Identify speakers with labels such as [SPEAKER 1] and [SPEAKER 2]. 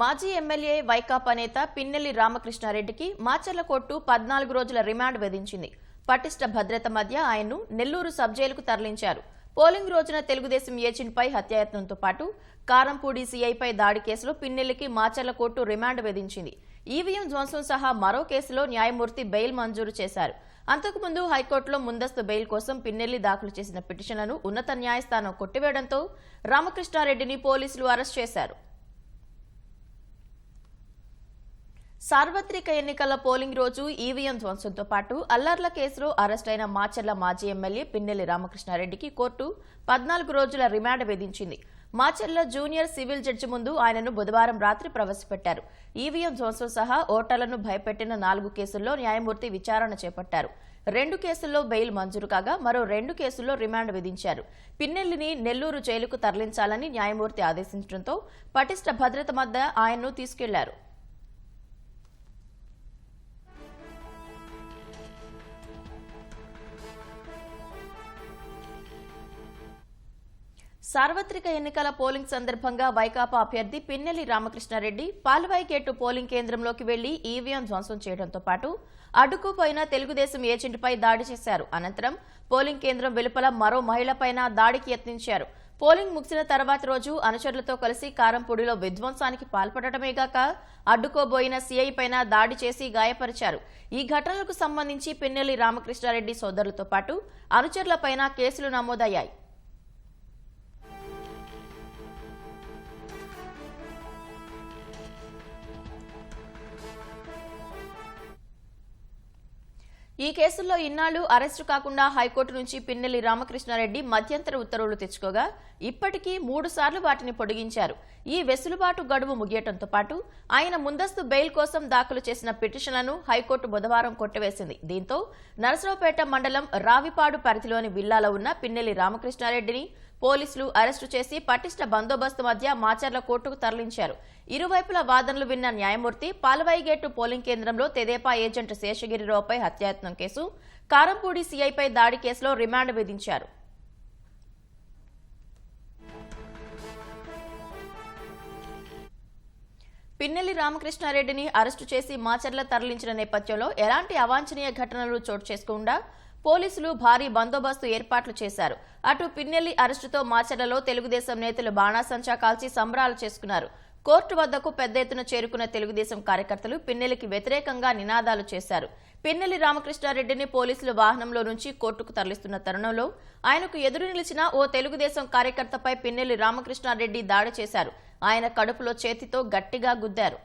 [SPEAKER 1] మాజీ ఎమ్మెల్యే వైకాపా నేత పిన్నెల్లి రామకృష్ణారెడ్డికి మాచర్ల కోర్టు పద్నాలుగు రోజుల రిమాండ్ విధించింది. పటిష్ట భద్రత మధ్య ఆయన్ను నెల్లూరు సబ్ జైలుకు తరలించారు. పోలింగ్ రోజున తెలుగుదేశం ఏజెంట్పై హత్యాయత్నంతో పాటు కారంపూడి సీఐపై దాడి కేసులో పిన్నెల్లికి మాచర్ల కోర్టు రిమాండ్ విధించింది. ఈవీఎం ధ్వంసం సహా మరో కేసులో న్యాయమూర్తి బెయిల్ మంజూరు చేశారు. అంతకుముందు హైకోర్టులో ముందస్తు బెయిల్ కోసం పిన్నెల్లి దాఖలు చేసిన పిటిషన్లను ఉన్నత న్యాయస్థానం కొట్టివేయడంతో రామకృష్ణారెడ్డిని పోలీసులు అరెస్ట్ చేశారు. సార్వత్రిక ఎన్నికల పోలింగ్ రోజు ఈవీఎం ధ్వంసంతో పాటు అల్లర్ల కేసులో అరెస్టైన మాచర్ల మాజీ ఎమ్మెల్యే పిన్నెల్లి రామకృష్ణారెడ్డికి కోర్టు పద్నాలుగు రోజుల రిమాండ్ విధించింది. మాచర్ల జూనియర్ సివిల్ జడ్జి ముందు ఆయనను బుధవారం రాత్రి ప్రవేశపెట్టారు. ఈవీఎం ధ్వంసం సహా ఓటర్లను భయపెట్టిన నాలుగు కేసుల్లో న్యాయమూర్తి విచారణ చేపట్టారు. రెండు కేసుల్లో బెయిల్ మంజూరు కాగా మరో రెండు కేసుల్లో రిమాండ్ విధించారు. పిన్నెల్లిని నెల్లూరు జైలుకు తరలించాలని న్యాయమూర్తి ఆదేశించడంతో పటిష్ట భద్రత మధ్య ఆయన్ను తీసుకెళ్ళారు. సార్వత్రిక ఎన్నికల పోలింగ్ సందర్భంగా వైకాపా అభ్యర్థి పిన్నెల్లి రామకృష్ణారెడ్డి పాల్వాయిగేటు పోలింగ్ కేంద్రంలోకి వెళ్ళి ఈవీఎం ధ్వంసం చేయడంతో పాటు అడ్డుకుపోయిన తెలుగుదేశం ఏజెంట్పై దాడి చేశారు. అనంతరం పోలింగ్ కేంద్రం వెలుపల మరో మహిళపైన దాడికి యత్నించారు. పోలింగ్ ముగిసిన తర్వాత రోజు అనుచరులతో కలిసి కారంపూడిలో విధ్వంసానికి పాల్పడటమేగాక అడ్డుకోబోయిన సీఐ పైన దాడి చేసి గాయపరిచారు. ఈ ఘటనలకు సంబంధించి పిన్నెల్లి రామకృష్ణారెడ్డి సోదరులతో పాటు అనుచరులపైన కేసులు నమోదయ్యాయి. ఈ కేసుల్లో ఇన్నాళ్ళు అరెస్టు కాకుండా హైకోర్టు నుంచి పిన్నెల్లి రామకృష్ణారెడ్డి మధ్యంతర ఉత్తర్వులు తెచ్చుకోగా ఇప్పటికీ మూడు సార్లు వాటిని పొడిగించారు. ఈ వెసులుబాటు గడువు ముగియటంతో పాటు ఆయన ముందస్తు బెయిల్ కోసం దాఖలు చేసిన పిటిషన్లను హైకోర్టు బుధవారం కొట్టివేసింది. దీంతో నరసరావుపేట మండలం రావిపాడు పరిధిలోని విల్లాలో ఉన్న పిన్నెల్లి రామకృష్ణారెడ్డిని పోలీసులు అరెస్టు చేసి పటిష్ట బందోబస్తు మధ్య మాచర్ల కోర్టుకు తరలించారు. ఇరువైపుల వాదనలు విన్న న్యాయమూర్తి పాలవాయిగేటు పోలింగ్ కేంద్రంలో తెదేపా ఏజెంట్ శేషగిరిరావుపై హత్యాయత్నం కేసు కారంపూడి సీఐపై దాడి కేసులో రిమాండ్ విధించారు. పిన్నెల్లి రామకృష్ణారెడ్డిని అరెస్టు చేసి మాచర్ల తరలించిన నేపథ్యంలో ఎలాంటి అవాంఛనీయ ఘటనలు చోటు చేసుకుండా పోలీసులు భారీ బందోబస్తు ఏర్పాట్లు చేశారు. అటు పిన్నెల్లి అరెస్టుతో మాచర్లలో తెలుగుదేశం నేతలు బాణాసంచా కాల్చి సంబరాలు చేసుకున్నారు. కోర్టు వద్దకు పెద్ద ఎత్తున చేరుకున్న తెలుగుదేశం కార్యకర్తలు పిన్నెలికి వ్యతిరేకంగా నినాదాలు చేశారు. పిన్నెల్లి రామకృష్ణారెడ్డిని పోలీసులు వాహనంలో నుంచి కోర్టుకు తరలిస్తున్న తరుణంలో ఆయనకు ఎదురు నిలిచిన ఓ తెలుగుదేశం కార్యకర్తపై పిన్నెల్లి రామకృష్ణారెడ్డి దాడి చేశారు. ఆయన కడుపులో చేతితో గట్టిగా గుద్దారు.